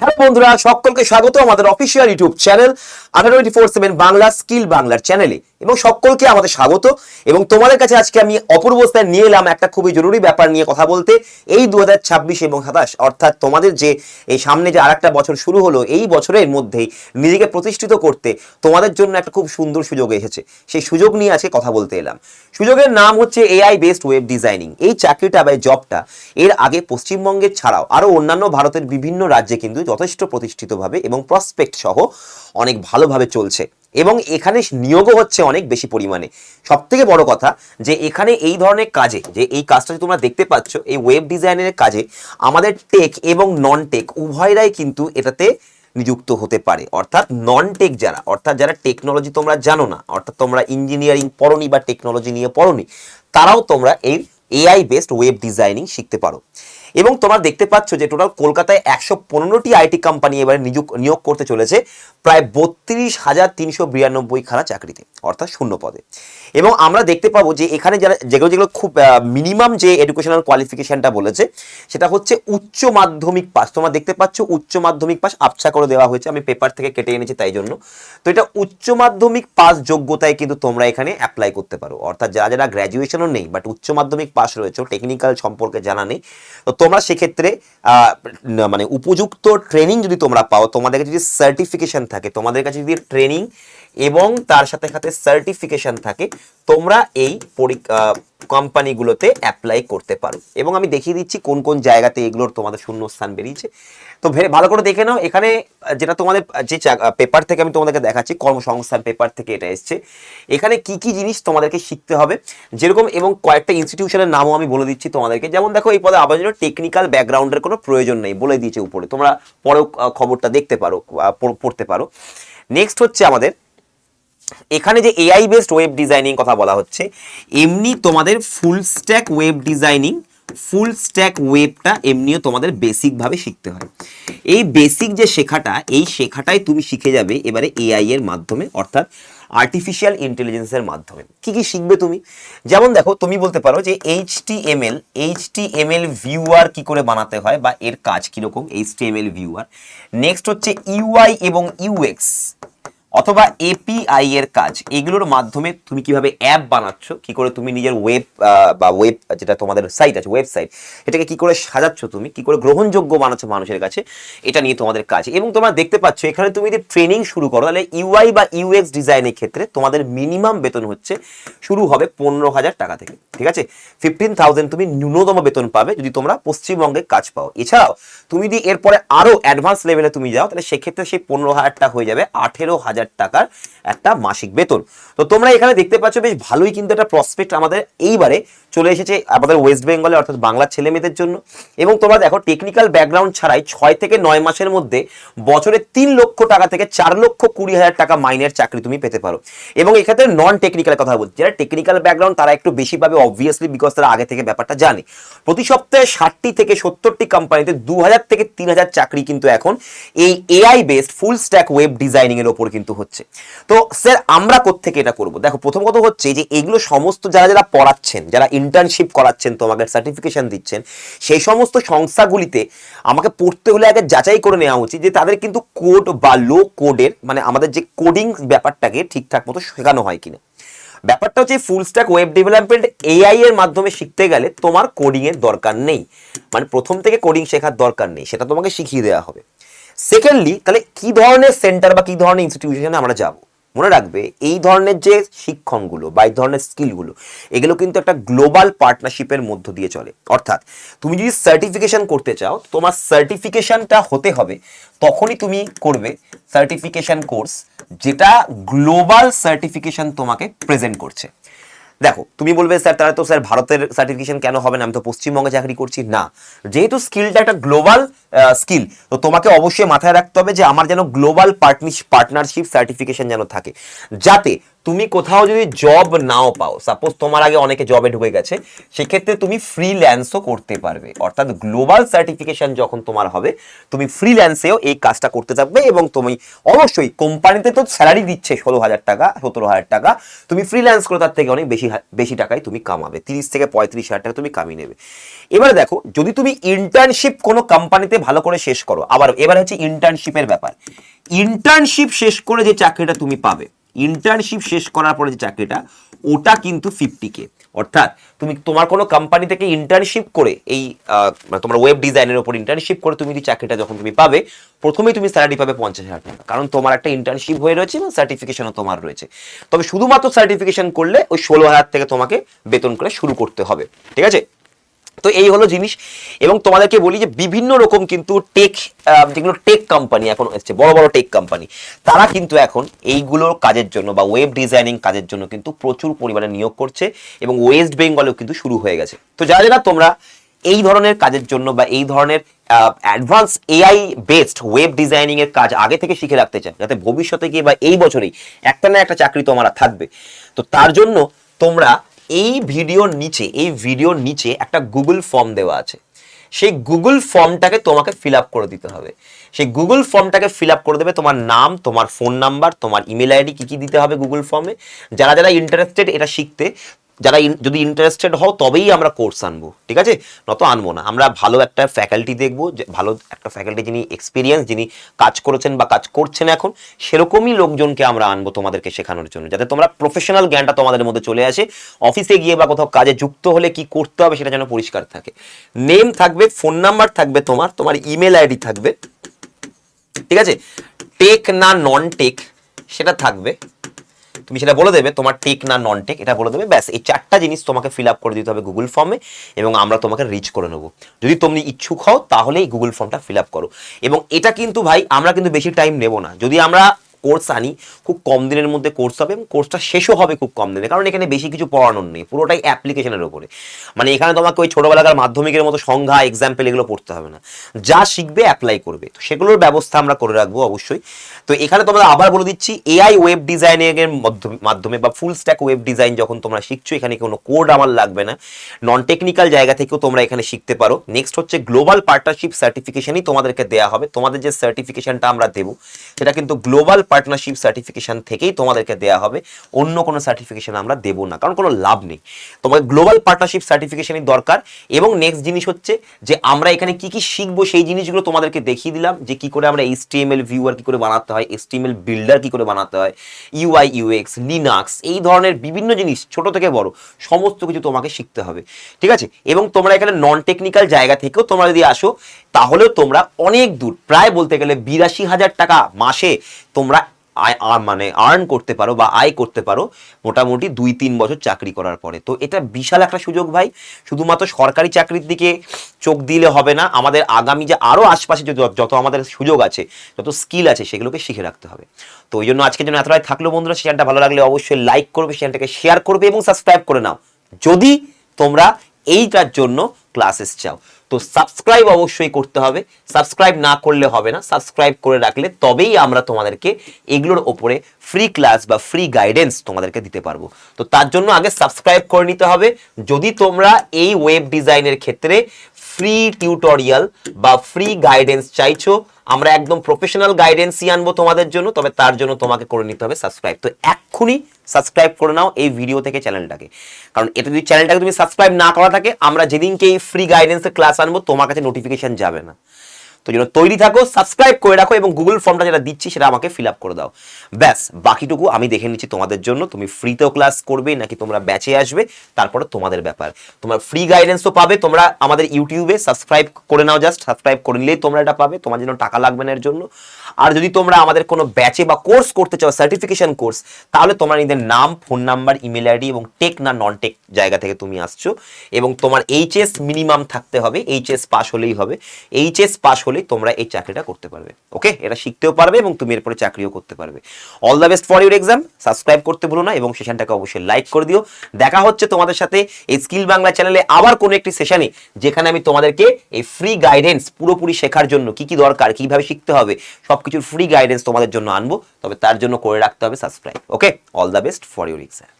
Hello বন্ধুরা, সকলকে স্বাগত আমাদের অফিসিয়াল ইউটিউব চ্যানেল আঠারো twenty four seven Bangla skill বাংলার চ্যানেলে। এবং সকলকে আমাদের স্বাগত। এবং তোমাদের কাছে আজকে আমি অপূর্ব অবস্থায় নিয়ে এলাম একটা খুবই জরুরি ব্যাপার নিয়ে কথা বলতে। এই দু হাজার ছাব্বিশ এবং সাতাশ, অর্থাৎ তোমাদের যে এই সামনে যে আরেকটা বছর শুরু হলো, এই বছরের মধ্যেই নিজেকে প্রতিষ্ঠিত করতে তোমাদের জন্য একটা খুব সুন্দর সুযোগ এসেছে। সেই সুযোগ নিয়ে আজকে কথা বলতে এলাম। সুযোগের নাম হচ্ছে এআই বেসড ওয়েব ডিজাইনিং এই চাকরিটা বা জবটা এর আগে পশ্চিমবঙ্গের ছাড়াও আরও অন্যান্য ভারতের বিভিন্ন রাজ্যে কিন্তু যথেষ্ট প্রতিষ্ঠিতভাবে এবং প্রসপেক্ট সহ অনেক ভালোভাবে চলছে। এবং এখানে নিয়োগও হচ্ছে অনেক বেশি পরিমাণে। সব থেকে বড় কথা যে এখানে এই ধরনের কাজে, যে এই কাজটা তোমরা দেখতে পাচ্ছ, এই ওয়েব ডিজাইনের কাজে, আমাদের টেক এবং নন টেক উভয়রাই কিন্তু এটাতে নিযুক্ত হতে পারে। অর্থাৎ নন টেক যারা, অর্থাৎ যারা টেকনোলজি তোমরা জানো না, অর্থাৎ তোমরা ইঞ্জিনিয়ারিং পড়নি বা টেকনোলজি নিয়ে পড়নি, তারাও তোমরা এই এআই বেসড ওয়েব ডিজাইনিং শিখতে পারো। এবং তোমরা দেখতে পাচ্ছ যে টোটাল কলকাতায় একশো পনেরোটি আইটি কোম্পানি এবারে নিযুক্ত নিয়োগ করতে চলেছে, প্রায় বত্রিশ হাজার তিনশো বিরানব্বই খানা চাকরিতে, অর্থাৎ শূন্য পদে। এবং আমরা দেখতে পাবো যে এখানে যারা, যেগুলো যেগুলো খুব মিনিমাম যে এডুকেশনাল কোয়ালিফিকেশনটা বলেছে, সেটা হচ্ছে উচ্চ মাধ্যমিক পাস তোমরা দেখতে পাচ্ছ উচ্চ মাধ্যমিক পাস আবছা করে দেওয়া হয়েছে। আমি পেপার থেকে কেটে এনেছি তাই জন্য। তো এটা উচ্চ মাধ্যমিক পাস যোগ্যতায় কিন্তু তোমরা এখানে অ্যাপ্লাই করতে পারো। অর্থাৎ যারা যারা গ্র্যাজুয়েশনও নেই বাট উচ্চ মাধ্যমিক পাস রয়েছে টেকনিক্যাল সম্পর্কে জানা নেই, তো তোমরা সেক্ষেত্রে মানে উপযুক্ত ট্রেনিং যদি তোমরা পাও, তোমাদের কাছে যদি সার্টিফিকেশন থাকে, তোমাদের কাছে যদি ট্রেনিং এবং তার সাথে সাথে সার্টিফিকেশন থাকে, তোমরা এই কোম্পানিগুলোতে অ্যাপ্লাই করতে পারো। এবং আমি দেখিয়ে দিচ্ছি কোন কোন জায়গাতে এগুলোর তোমাদের শূন্যস্থান বেরিয়েছে। তো ভালো করে দেখে নাও, এখানে যেটা তোমাদের, যে পেপার থেকে আমি তোমাদেরকে দেখাচ্ছি, কর্মসংস্থান পেপার থেকে এটা এসছে। এখানে কি কি জিনিস তোমাদেরকে শিখতে হবে, যেরকম এবং কয়েকটা ইনস্টিটিউশনের নামও আমি বলে দিচ্ছি তোমাদেরকে। যেমন দেখো, এই পদে আবার জন্য টেকনিক্যাল ব্যাকগ্রাউন্ডের কোনো প্রয়োজন নেই বলে দিয়েছে উপরে। তোমরা পরেও খবরটা দেখতে পারো পড়তে পারো। নেক্সট হচ্ছে আমাদের এখানে যে এআই বেসড ওয়েব ডিজাইনিং কথা বলা হচ্ছে, এমনি তোমাদের full stack web designing full stack ওয়েবটা এমনিও তোমাদের বেসিকভাবে শিখতে হয় এই বেসিক যে শেখাটা, এই শেখাটাই তুমি শিখে যাবে এবারে এআই এর মাধ্যমে, অর্থাৎ আর্টিফিশিয়াল ইন্টেলিজেন্সের মাধ্যমে। কি কি শিখবে তুমি? যেমন দেখো, তুমি বলতে পারো যে H T M L H T M L viewer কি করে বানাতে হয় বা এর কাজ কীরকম H T M L viewer next হচ্ছে ইউআই এবং ইউএক্স অথবা এপিআই এর কাজ, এগুলোর মাধ্যমে তুমি কীভাবে অ্যাপ বানাচ্ছ, কি করে তুমি নিজের ওয়েব বা ওয়েব যেটা তোমাদের সাইট আছে ওয়েবসাইট এটাকে কি করে সাজাচ্ছ তুমি, কি করে গ্রহণযোগ্য বানাচ্ছ মানুষের কাছে, এটা নিয়ে তোমাদের কাজ। এবং তোমরা দেখতে পাচ্ছ, এখানে তুমি যদি ট্রেনিং শুরু করো, তাহলে ইউআই বা ইউএক্স ডিজাইনের ক্ষেত্রে তোমাদের মিনিমাম বেতন হচ্ছে, শুরু হবে পনেরো হাজার টাকা থেকে, ঠিক আছে? ফিফটিন থাউজেন্ড তুমি ন্যূনতম বেতন পাবে যদি তোমরা পশ্চিমবঙ্গে কাজ পাও। এছাড়াও, তুমি যদি এরপরে আরও অ্যাডভান্স লেভেলে তুমি যাও, তাহলে সেক্ষেত্রে সেই পনেরো হাজার টাকা হয়ে যাবে আঠেরো হাজার টাকার একটা মাসিক বেতন। তো তোমরা এখানে দেখতে পাচ্ছ বেশ ভালোই কিন্তু একটা প্রসপেক্ট আমাদের এইবারে চলে এসেছে আমাদের ওয়েস্ট বেঙ্গলে অর্থাৎ বাংলার ছেলে মেয়েদের জন্য। এবং তোমরা দেখো টেকনিক্যাল ব্যাকগ্রাউন্ড ছাড়াই ছয় থেকে নয় মাসের মধ্যে বছরে তিন লক্ষ টাকা থেকে চার লক্ষ কুড়ি হাজার টাকা মাইনের চাকরি তুমি পেতে পারো। এবং এক্ষেত্রে নন টেকনিক্যাল কথা বলছি। যারা টেকনিক্যাল ব্যাকগ্রাউন্ড তারা একটু বেশি পাবে অবভিয়াসলি বিকজ তারা আগে থেকে ব্যাপারটা জানে। প্রতি সপ্তাহে ষাটটি থেকে সত্তরটি কোম্পানিতে দু হাজার থেকে তিন হাজার চাকরি কিন্তু এখন এই AI based full stack web designing এর ওপর কিন্তু হচ্ছে। তো স্যার, আমরা কোত্থেকে এটা করব? দেখো, প্রথম কথা হচ্ছে যে এগুলো সমস্ত যারা যারা পড়াচ্ছেন, যারা ইন্টার্নশিপ করাচ্ছেন, তোমাকে সার্টিফিকেশন দিচ্ছেন, সেই সমস্ত সংস্থাগুলিতে আমাকে পড়তে হলে আগে যাচাই করে নেওয়া উচিত যে তাদের কিন্তু কোড বা লো কোডের মানে আমাদের যে কোডিং ব্যাপারটাকে ঠিকঠাক মতো শেখানো হয় কিনা। ব্যাপারটা হচ্ছে full stack web development AI এর মাধ্যমে শিখতে গেলে তোমার কোডিং এর দরকার নেই। মানে প্রথম থেকে কোডিং শেখার দরকার নেই, সেটা তোমাকে শিখিয়ে দেওয়া হবে। সেকেন্ডলি তাহলে কি ধরনের সেন্টার বা কি ধরনের ইনস্টিটিউশনে আমরা যাব? মনে রাখবে, এই ধরনের যে শিক্ষণগুলো বা এই ধরনের স্কিলগুলো এগুলো কিন্তু একটা গ্লোবাল পার্টনারশিপের মধ্য দিয়ে চলে। অর্থাৎ, তুমি যদি সার্টিফিকেশন করতে চাও, তোমার সার্টিফিকেশনটা হতে হবে, তখনই তুমি করবে সার্টিফিকেশন কোর্স যেটা গ্লোবাল সার্টিফিকেশন তোমাকে প্রেজেন্ট করছে। দেখো, তুমি বলবে, স্যার তারা তো, স্যার, ভারতের সার্টিফিকেশন কেন হবে না? আমি তো পশ্চিমবঙ্গে চাকরি করছি। না, যেহেতু স্কিলটা একটা গ্লোবাল স্কিল তো তোমাকে অবশ্যই মাথায় রাখতে হবে যে আমার যেন গ্লোবাল পার্টনারশিপ সার্টিফিকেশন যেন থাকে। যাতে তুমি কোথাও যদি জব নাও পাও সাপোজ তোমার আগে অনেকে জবে ঢুকে গেছে, সেক্ষেত্রে তুমি ফ্রিল্যান্সও করতে পারবে। অর্থাৎ গ্লোবাল সার্টিফিকেশন যখন তোমার হবে, তুমি ফ্রিল্যান্সেও এই কাজটা করতে থাকবে এবং তুমি অবশ্যই কোম্পানিতে তো স্যালারি দিচ্ছে ষোলো হাজার টাকা, সতেরো হাজার টাকা, তুমি ফ্রিল্যান্স করে তার থেকে অনেক বেশি বেশি টাকায় তুমি কামাবে। তিরিশ থেকে পঁয়ত্রিশ হাজার টাকা তুমি কামিয়ে নেবে। এবারে দেখো, যদি তুমি ইন্টার্নশিপ কোনো কোম্পানিতে ভালো করে শেষ করো, আবার এবার হচ্ছে ইন্টার্নশিপের ব্যাপার। ইন্টার্নশিপ শেষ করে যে চাকরিটা তুমি পাবে ইন্টার্নশিপ শেষ করার পরে যে চাকরিটা, ওটা কিন্তু ফিফটি কে অর্থাৎ তুমি তোমার কোনো কোম্পানি থেকে ইন্টার্নশিপ করে এই মানে তোমার ওয়েব ডিজাইনের ওপর ইন্টার্নশিপ করে তুমি যদি চাকরিটা যখন তুমি পাবে, প্রথমেই তুমি স্যালারি পাবে পঞ্চাশ হাজার টাকা। কারণ তোমার একটা ইন্টার্নশিপ হয়ে রয়েছে এবং সার্টিফিকেশনও তোমার রয়েছে। তবে শুধুমাত্র সার্টিফিকেশন করলে ওই ষোলো হাজার থেকে তোমাকে বেতন করে শুরু করতে হবে। ঠিক আছে? তো এই হলো জিনিস। এবং তোমাদেরকে বলি যে বিভিন্ন রকম কিন্তু টেক যেগুলো টেক কোম্পানি এখন এসছে, বড় বড় টেক কোম্পানি তারা কিন্তু এখন এইগুলোর কাজের জন্য বা ওয়েব ডিজাইনিং কাজের জন্য কিন্তু প্রচুর পরিমাণে নিয়োগ করছে এবং ওয়েস্ট বেঙ্গলেও কিন্তু শুরু হয়ে গেছে। তো যারা যারা তোমরা এই ধরনের কাজের জন্য বা এই ধরনের advance AI based web designing এর কাজ আগে থেকে শিখে রাখতে চান যাতে ভবিষ্যতে গিয়ে বা এই বছরেই একটা না একটা চাকরি তোমার থাকবে। তো তার জন্য তোমরা এই ভিডিওর নিচে, এই ভিডিওর নিচে একটা গুগল ফর্ম দেওয়া আছে। সেই গুগল ফর্মটাকে তোমাকে ফিল আপ করে দিতে হবে। সেই গুগল ফর্মটাকে ফিল আপ করে দেবে তোমার নাম, তোমার ফোন নাম্বার তোমার ইমেল আইডি কি কি দিতে হবে গুগল ফর্মে যারা যারা ইন্টারেস্টেড এটা শিখতে যারা যদি ইন্টারেস্টেড হও, তবেই আমরা কোর্স আনব, ঠিক আছে? নত আনব না। আমরা ভালো একটা ফ্যাকাল্টি দেখব ভালো একটা ফ্যাকাল্টি যিনি এক্সপিরিয়েন্স যিনি কাজ করেছেন বা কাজ করছেন এখন, সেরকমই লোকজনকে আমরা আনব তোমাদেরকে শেখানোর জন্য, যাতে তোমরা প্রফেশনাল জ্ঞানটা তোমাদের মধ্যে চলে আসে। অফিসে গিয়ে বা কোথাও কাজে যুক্ত হলে কি করতে হবে সেটা যেন পরিষ্কার থাকে। নেম থাকবে ফোন নাম্বার থাকবে তোমার তোমার ইমেল আইডি থাকবে, ঠিক আছে? টেক না নন টেক সেটা থাকবে। তুমি সেটা বলে দেবে, তোমার টেক না নন টেক এটা বলে দেবে, ব্যাস, এই চারটা জিনিস তোমাকে ফিল আপ করে দিতে হবে গুগল ফর্মে এবং আমরা তোমাকে রিচ করে নেব। যদি তুমি ইচ্ছুক হও, তাহলে এই গুগল ফর্মটা ফিল আপ করো। এবং এটা কিন্তু ভাই, আমরা কিন্তু বেশি টাইম নেব না। যদি আমরা কোর্স আনি, খুব কম দিনের মধ্যে কোর্স হবে এবং কোর্সটা শেষও হবে খুব কম দিনে। কারণ এখানে বেশি কিছু পড়ানোর নেই, পুরোটাই অ্যাপ্লিকেশনের উপরে। মানে এখানে তোমাকে ওই ছোটবেলাকার মাধ্যমিকের মতো সংজ্ঞা এক্সাম্পল এগুলো পড়তে হবে না। যা শিখবে অ্যাপ্লাই করবে। তো সেগুলোর ব্যবস্থা আমরা করে রাখব অবশ্যই। তো এখানে তোমরা আবার বলে দিচ্ছি এআই ওয়েব ডিজাইনিং এর মাধ্যমে- মাধ্যমে বা ফুল স্ট্যাক ওয়েব ডিজাইন যখন তোমরা শিখছো, এখানে কোনো কোড আমার লাগবে না। নন টেকনিক্যাল জায়গা থেকেও তোমরা এখানে শিখতে পারো। নেক্সট হচ্ছে গ্লোবাল পার্টনারশিপ সার্টিফিকেশনই তোমাদেরকে দেওয়া হবে। তোমাদের যে সার্টিফিকেশনটা আমরা দেবো, সেটা কিন্তু গ্লোবাল পার্টনারশিপ সার্টিফিকেশন থেকেই তোমাদেরকে দেওয়া হবে। অন্য কোনো সার্টিফিকেশন আমরা দেবো না, কারণ কোনো লাভ নেই। তোমাকে গ্লোবাল পার্টনারশিপ সার্টিফিকেশনই দরকার এবং নেক্সট জিনিস হচ্ছে যে আমরা এখানে কি কি শিখব সেই জিনিসগুলো তোমাদেরকে দেখিয়ে দিলাম, যে কি করে আমরা এইচটিএমএল ভিউয়ার কি করে বানাতে হয় এইচটিএমএল বিল্ডার কি করে বানাতে হয় ইউআই ইউএক্স লিনাক্স এই ধরনের বিভিন্ন জিনিস, ছোট থেকে বড়, সমস্ত কিছু তোমাকে শিখতে হবে। ঠিক আছে? এবং তোমরা এখানে নন টেকনিক্যাল জায়গা থেকেও তোমরা যদি আসো, তাহলেও তোমরা অনেক দূর, প্রায় বলতে গেলে বিরাশি হাজার টাকা মাসে তোমরা আয় মানে আর্ন করতে পারো বা আয় করতে পারো মোটামুটি দুই, তিন বছর চাকরি করার পরে। তো এটা বিশাল একটা সুযোগ ভাই। শুধুমাত্র সরকারি চাকরির দিকে চোখ দিলে হবে না, আমাদের আগামী যে আরও আশপাশে যত যত আমাদের সুযোগ আছে, যত স্কিল আছে, সেগুলোকে শিখে রাখতে হবে। তো ওই জন্য আজকের জন্য এতটাই থাকল বন্ধুরা। চ্যানেলটা ভালো লাগলে অবশ্যই লাইক করবে চ্যানেলটাকে শেয়ার করবে এবং সাবস্ক্রাইব করে নাও। যদি তোমরা এইটার জন্য ক্লাসেস চাও তো সাবস্ক্রাইব অবশ্যই করতে হবে। সাবস্ক্রাইব না করলে হবে না। সাবস্ক্রাইব করে রাখলে তবেই আমরা তোমাদেরকে এগুলোর ওপরে ফ্রি ক্লাস বা ফ্রি গাইডেন্স তোমাদেরকে দিতে পারব। তো তার জন্য আগে সাবস্ক্রাইব করে নিতে হবে। যদি তোমরা এই ওয়েব ডিজাইনের ক্ষেত্রে ফ্রি টিউটোরিয়াল বা ফ্রি গাইডেন্স চাইছো, আমরা একদম প্রফেশনাল গাইডেন্সই আনব তোমাদের জন্য, তবে তার জন্য তোমাকে করে নিতে হবে সাবস্ক্রাইব তো এক্ষুনি সাবস্ক্রাইব করে নাও এই ভিডিও থেকে চ্যানেলটাকে কারণ এটা যদি চ্যানেলটাকে তুমি সাবস্ক্রাইব না করা থাকে, আমরা যেদিনকে এই ফ্রি গাইডেন্সের ক্লাস আনব, তোমার কাছে নোটিফিকেশন যাবে না। তো জন্য তৈরি থাকো সাবস্ক্রাইব করে রাখো এবং গুগল ফর্মটা যেটা দিচ্ছি সেটা আমাকে ফিল আপ করে দাও। ব্যাস, বাকিটুকু আমি দেখে নিচ্ছি তোমাদের জন্য। তুমি ফ্রিতেও ক্লাস করবে, নাকি তোমরা ব্যাচে আসবে, তারপরে তোমাদের ব্যাপার। তোমার ফ্রি গাইডেন্সও পাবে, তোমরা আমাদের ইউটিউবে সাবস্ক্রাইব করে নাও জাস্ট সাবস্ক্রাইব করে নিলেই তোমরা এটা পাবে, তোমার জন্য টাকা লাগবে না এর জন্য। আর যদি তোমরা আমাদের কোনো ব্যাচে বা কোর্স করতে চাও সার্টিফিকেশন কোর্স তাহলে তোমরা নিজের নাম ফোন নাম্বার ইমেল আইডি এবং টেক না নন টেক জায়গা থেকে তুমি আসছো। এবং তোমার এইচএস মিনিমাম থাকতে হবে এইচএস পাস হলেই হবে। এইচএস পাস হলেই তোমরা এই চাকরিটা করতে পারবে। ওকে? এটা শিখতেও পারবে এবং তুমি এরপরে চাকরিও করতে পারবে। All the best for your exam subscribe করতে ভুলো না এবং সেশনটাকে অবশ্যই লাইক করে দিও। দেখা হচ্ছে তোমাদের সাথে এই স্কিল বাংলা চ্যানেলে আবার কোনো একটি সেশনে যেখানে আমি তোমাদেরকে এই ফ্রি গাইডেন্স পুরোপুরি শেখার জন্য কি কি দরকার, কীভাবে শিখতে হবে, সবকিছুর ফ্রি গাইডেন্স তোমাদের জন্য আনব। তবে তার জন্য করে রাখতে হবে subscribe okay? All the best for your exam